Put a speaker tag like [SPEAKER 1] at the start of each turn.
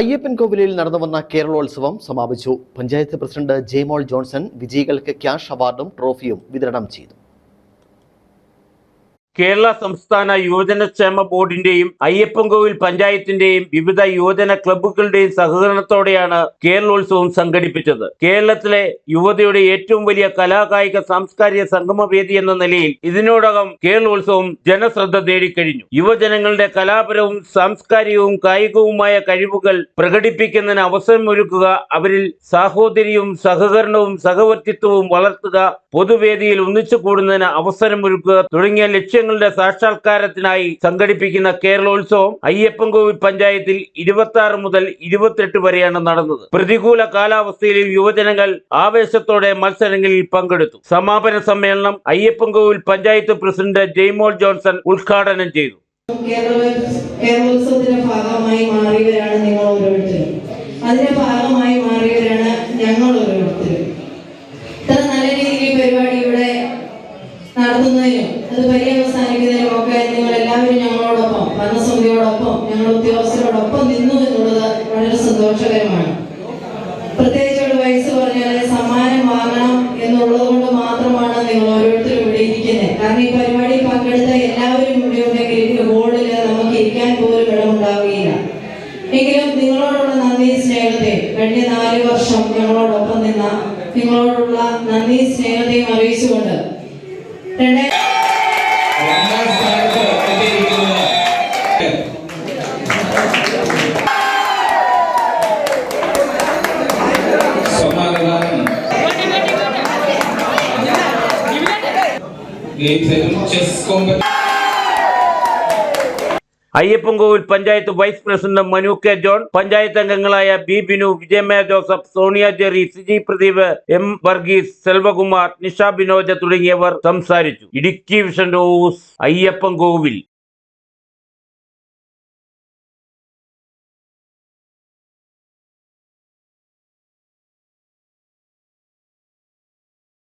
[SPEAKER 1] അയ്യപ്പൻ കോവിലിൽ നടന്നുവന്ന കേരളോത്സവം സമാപിച്ചു. പഞ്ചായത്ത് പ്രസിഡന്റ് ജെയ്മോൾ ജോൺസൺ വിജയികൾക്ക് ക്യാഷ് അവാർഡും ട്രോഫിയും വിതരണം ചെയ്തു.
[SPEAKER 2] കേരള സംസ്ഥാന യുവജനക്ഷേമ ബോർഡിന്റെയും അയ്യപ്പൻകോവിൽ പഞ്ചായത്തിന്റെയും വിവിധ യുവജന ക്ലബ്ബുകളുടെയും സഹകരണത്തോടെയാണ് കേരളോത്സവം സംഘടിപ്പിച്ചത്. കേരളത്തിലെ യുവതയുടെ ഏറ്റവും വലിയ കലാകായിക സാംസ്കാരിക സംഗമവേദി എന്ന നിലയിൽ ഇതിനോടകം കേരളോത്സവം ജനശ്രദ്ധ നേടിക്കഴിഞ്ഞു യുവജനങ്ങളുടെ കലാപരവും സാംസ്കാരികവും കായികവുമായ കഴിവുകൾ പ്രകടിപ്പിക്കുന്നതിന് അവസരമൊരുക്കുക അവരിൽ സാഹോദര്യവും സഹകരണവും സഹവർത്തിത്വവും വളർത്തുക പൊതുവേദിയിൽ ഒന്നിച്ചു കൂടുന്നതിന് അവസരമൊരുക്കുക തുടങ്ങിയ ലക്ഷ്യങ്ങളുടെ സാക്ഷാത്കാരത്തിനായി സംഘടിപ്പിക്കുന്ന കേരളോത്സവം അയ്യപ്പൻകോവിൽ പഞ്ചായത്തിൽ ഇരുപത്തി ആറ് മുതൽ ഇരുപത്തെട്ട് വരെയാണ് നടന്നത്. പ്രതികൂല കാലാവസ്ഥയിലും യുവജനങ്ങൾ ആവേശത്തോടെ മത്സരങ്ങളിൽ പങ്കെടുത്തു. സമാപന സമ്മേളനം അയ്യപ്പൻകോവിൽ പഞ്ചായത്ത് പ്രസിഡന്റ് ജെയ്മോൾ ജോൺസൺ ഉദ്ഘാടനം ചെയ്തു.
[SPEAKER 3] കേരള കേരളോത്സവത്തിന്റെ ഭാഗമായി മാറിയവരാണ് നിങ്ങൾ ഓരോരുത്തരും. അതിന്റെ ഭാഗമായി മാറിയവരാണ് ഞങ്ങൾ ഓരോരുത്തരും. ഇത്ര നല്ല രീതിയിൽ പരിപാടി ഇവിടെ നടത്തുന്നതിനും അത് പര്യവസാനിക്കുന്നതിനും ഒക്കെ നിങ്ങൾ എല്ലാവരും ഞങ്ങളോടൊപ്പം ഭരണസമിതിയോടൊപ്പം ഞങ്ങൾ ഉദ്യോഗസ്ഥരോടൊപ്പം നിന്നു എന്നുള്ളത് വളരെ സന്തോഷകരമാണ്. പ്രത്യേകിച്ച് ഒരു വയസ്സ് പറഞ്ഞാൽ സമ്മാനം വാങ്ങണം എന്നുള്ളത് കൊണ്ട് മാത്രമാണ് നിങ്ങൾ ഓരോരുത്തരും ഇവിടെ ഇരിക്കുന്നത്. കാരണം ഈ പരിപാടി പങ്കെടുത്ത എല്ലാവരും ഇവിടെ ഉണ്ടെങ്കിൽ ഇതിന്റെ ബോർഡിൽ നമുക്ക് ഇരിക്കാൻ പോലും ഇടമുണ്ടാവുകയില്ല. എങ്കിലും നിങ്ങളോടുള്ള നന്ദി സ്നേഹത്തെ കഴിഞ്ഞ നാല് വർഷം ഞങ്ങളോടൊപ്പം നിന്ന നിങ്ങളോടുള്ള നന്ദി സ്നേഹത്തെയും അറിയിച്ചുകൊണ്ട് രണ്ടായിരത്തി
[SPEAKER 4] Game Seven Chess Competition.
[SPEAKER 2] Ayyappankovil panchayat vice president Manu K John panchayat അംഗങ്ങളായ ബി ബിനു വിജയമേ ജോസഫ് സോണിയ ജെറി സിജി പ്രദീപ് എം വർഗീസ് സെൽവകുമാർ നിഷ ബിനോജ തുടങ്ങിയവർ സംസാരിച്ചു. Idukki vision news Ayyappankovil.